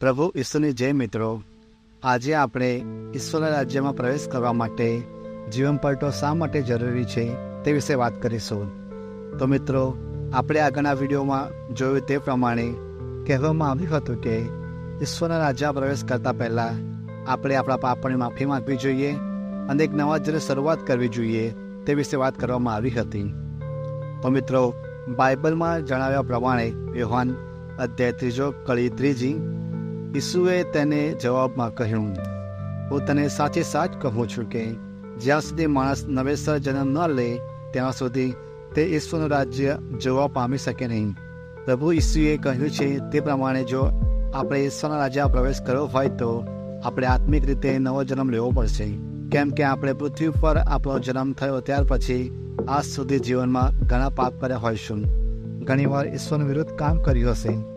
પ્રભુ ઈશ્વરની જય મિત્રો. આજે આપણે ઈશ્વરના રાજ્યમાં પ્રવેશ કરવા માટે જીવન પલટો શા માટે જરૂરી છે તે વિશે વાત કરીશું. તો મિત્રો, આપણે આગળના વિડીયોમાં જોયું તે પ્રમાણે કહેવામાં આવ્યું હતું કે ઈશ્વરના રાજ્યમાં પ્રવેશ કરતાં પહેલાં આપણે આપણા પાપની માફી માંગવી જોઈએ અને એક નવા જ્યારે શરૂઆત કરવી જોઈએ તે વિશે વાત કરવામાં આવી હતી. તો મિત્રો, બાઇબલમાં જણાવ્યા પ્રમાણે વ્યવહાન અધ્યાય ત્રીજો કળી ત્રીજી ઈસુએ તેને જવાબમાં કહ્યું, હું તને સાચે સાચ કહું છું કે, જ્યાં સુધી માણસ નવેસર જન્મ ન લે, ત્યાં સુધી તે ઈશ્વરનું રાજ્ય જોવા પામી શકે નહીં. પ્રભુ ઈસુએ કહ્યું છે તે પ્રમાણે જો આપણે ઈશ્વરના રાજ્યમાં પ્રવેશ કરવો હોય તો આપણે આત્મિક રીતે નવો જન્મ લેવો પડશે. કેમ કે આપણે પૃથ્વી પર આપણો જન્મ થયો ત્યાર પછી આજ સુધી જીવનમાં ઘણા પાપ કર્યા હોઈશું. ઘણીવાર ઈશ્વરનો વિરુદ્ધ કામ કર્યું હશે.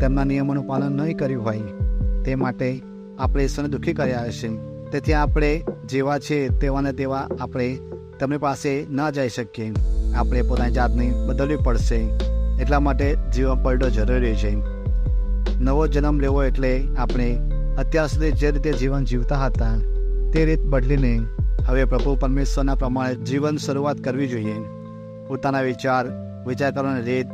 તેમના નિયમોનું પાલન નહીં કર્યું હોય, તે માટે આપણે ઈશ્વરને દુઃખી કર્યા હશે. તેથી આપણે જેવા છે તેવાને તેવા આપણે તેમની પાસે ન જઈ શકીએ. આપણે પોતાની જાતને બદલવી પડશે. એટલા માટે જીવન પલટો જરૂરી છે. નવો જન્મ લેવો એટલે આપણે અત્યાર સુધી જે રીતે જીવન જીવતા હતા, તે રીત બદલીને હવે પ્રભુ પરમેશ્વરના પ્રમાણે જીવન શરૂઆત કરવી જોઈએ. પોતાના વિચાર વિચાર કરવાની રીત,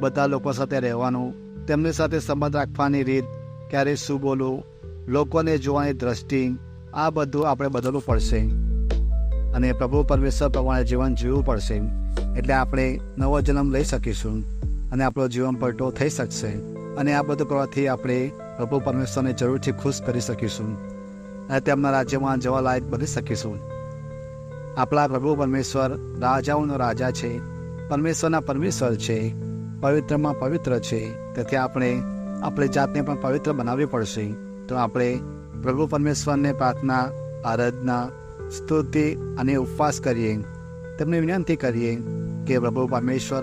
બધા લોકો સાથે રહેવાનું તેમની સાથે સંબંધ રાખવાની રીત, ક્યારે શું બોલવું, લોકોને જોવાની દ્રષ્ટિ, આ બધું આપણે બદલવું પડશે. અને પ્રભુ પરમેશ્વર પ્રમાણે જીવન જીવવું પડશે. એટલે આપણે નવો જન્મ લઈ શકીશું અને આપણો જીવન પલટો થઈ શકશે. અને આ બધું કરવાથી આપણે પ્રભુ પરમેશ્વરને જરૂરથી ખુશ કરી શકીશું. અને તેમના રાજ્યમાં જવા લાયક બની શકીશું. આપણા પ્રભુ પરમેશ્વર રાજાઓનો રાજા છે. પરમેશ્વરના પરમેશ્વર છે. પવિત્રમાં પવિત્ર છે. તેથી આપણે આપણી જાતને પણ પવિત્ર બનાવવી પડશે. તો આપણે પ્રભુ પરમેશ્વરને પ્રાર્થના, આરાધના, સ્તુતિ અને ઉપવાસ કરીએ. તેમને વિનંતી કરીએ કે પ્રભુ પરમેશ્વર,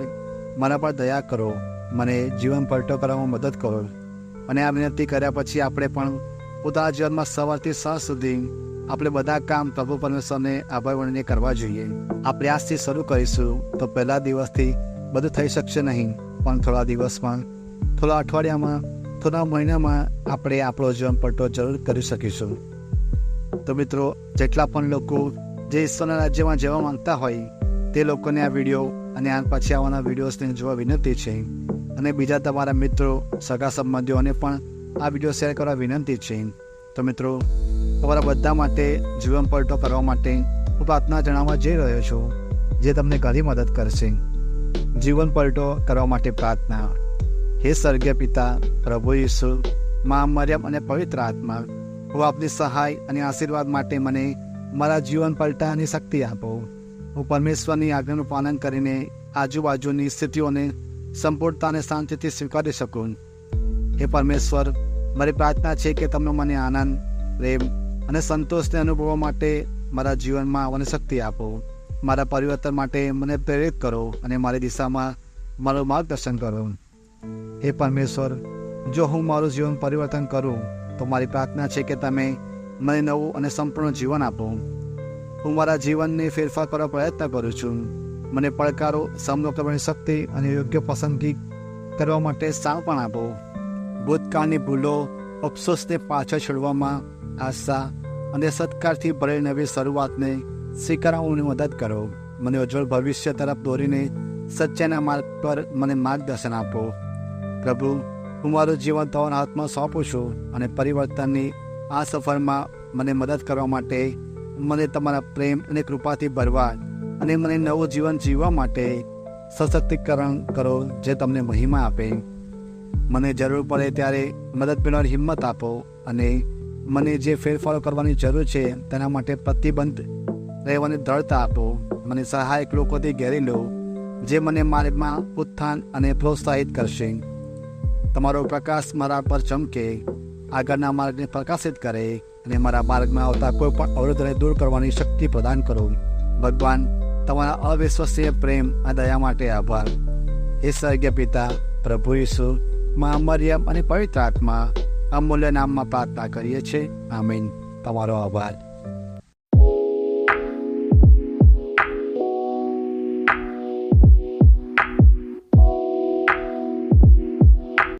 મારા પર દયા કરો. મને જીવન પલટો કરવામાં મદદ કરો. અને આ વિનંતી કર્યા પછી આપણે પણ પોતાના જીવનમાં સવારથી સાંજ સુધી આપણે બધા કામ પ્રભુ પરમેશ્વરને આભાર વણીને કરવા જોઈએ. આ પ્રયાસથી શરૂ કરીશું. તો પહેલા દિવસથી બધું થઈ શકશે નહીં. પણ થોડા દિવસમાં, થોડા અઠવાડિયામાં, થોડા મહિનામાં આપણે આપણો જીવન પટ્ટો જરૂર કરી શકીશું. તો મિત્રો, જેટલા પણ લોકો જે ઈશ્વરના રાજ્યમાં જવા માંગતા હોય, તે લોકોને આ વીડિયો અને આ પછી આવવાના વિડીયોઝને જોવા વિનંતી છે. અને બીજા તમારા મિત્રો, સગા સંબંધીઓને પણ આ વીડિયો શેર કરવા વિનંતી છે. તો મિત્રો, તમારા બધા માટે જીવન પલટો કરવા માટે હું પ્રાર્થના જણાવવા જઈ રહ્યો છું, જે તમને ઘણી મદદ કરશે. જીવન પલટો કરવા માટે પ્રાર્થના. હે સ્વર્ગીય પિતા, પ્રભુ ઈસુ, મા મરિયમ અને પવિત્ર આત્મા, હું આપની સહાય અને આશીર્વાદ માટે મને મારા જીવન પલટાની શક્તિ આપો. હું પરમેશ્વરની આજ્ઞાનું પાલન કરીને આજુબાજુની સ્થિતિઓને સંપૂર્ણતા અને શાંતિથી સ્વીકારી શકું. હે પરમેશ્વર, મારી પ્રાર્થના છે કે તમે મને આનંદ, પ્રેમ અને સંતોષને અનુભવવા માટે મારા જીવનમાં આવવાની શક્તિ આપો. મારા પરિવર્તન માટે મને પ્રેરિત કરો અને મારી દિશામાં મારું માર્ગદર્શન કરો. હે પરમેશ્વર, જો હું મારું જીવન પરિવર્તન કરું, તો મારી પ્રાર્થના છે કે તમે મને નવું અને સંપૂર્ણ જીવન આપો. હું મારા જીવનને ફેરફાર કરવા પ્રયત્ન કરું છું. મને પડકારો, સામનો કરવાની શક્તિ અને યોગ્ય પસંદગી કરવા માટે પણ આપો. ભૂતકાળની ભૂલો, અફસોસને પાછળ છોડવામાં આશા અને સત્કારથી ભરેલી નવી શરૂઆતને સ્વીકારવાની મદદ કરો. મને ઉજ્જવળ ભવિષ્ય તરફ દોરીને સચ્ચાઈના માર્ગ પર મને માર્ગદર્શન આપો. પ્રભુ, હું મારું જીવન તમારા હાથમાં સોંપું છું અને પરિવર્તનની આ સફરમાં મને મદદ કરવા માટે મને તમારા પ્રેમ અને કૃપાથી ભરવા અને મને નવું જીવન જીવવા માટે સશક્તિકરણ કરો જે તમને મહિમા આપે. મને જરૂર પડે ત્યારે મદદ મેળવવાની હિંમત આપો અને મને જે ફેરફારો કરવાની જરૂર છે તેના માટે પ્રતિબંધ રહેવાની દ્રઢતા આપો. મને સહાયક લોકોથી ઘેરી લો, જે મને માર્ગમાં ઉત્થાન અને પ્રોત્સાહિત કરશે. તમારો પ્રકાશ મારા પર ચમકે, આગળના માર્ગને પ્રકાશિત કરે અને મારા માર્ગમાં આવતા કોઈ પણ અવરોધને દૂર કરવાની શક્તિ પ્રદાન કરો. ભગવાન, તમારા અવિશ્વસનીય પ્રેમ આ દયા માટે આભાર. હે સ્વર્ગીય પિતા, પ્રભુ ઈસુ, મા મરિયમ અને પવિત્ર આત્મા, અમૂલ્ય નામમાં પ્રાર્થના કરીએ છીએ. આમીન. તમારો આભાર.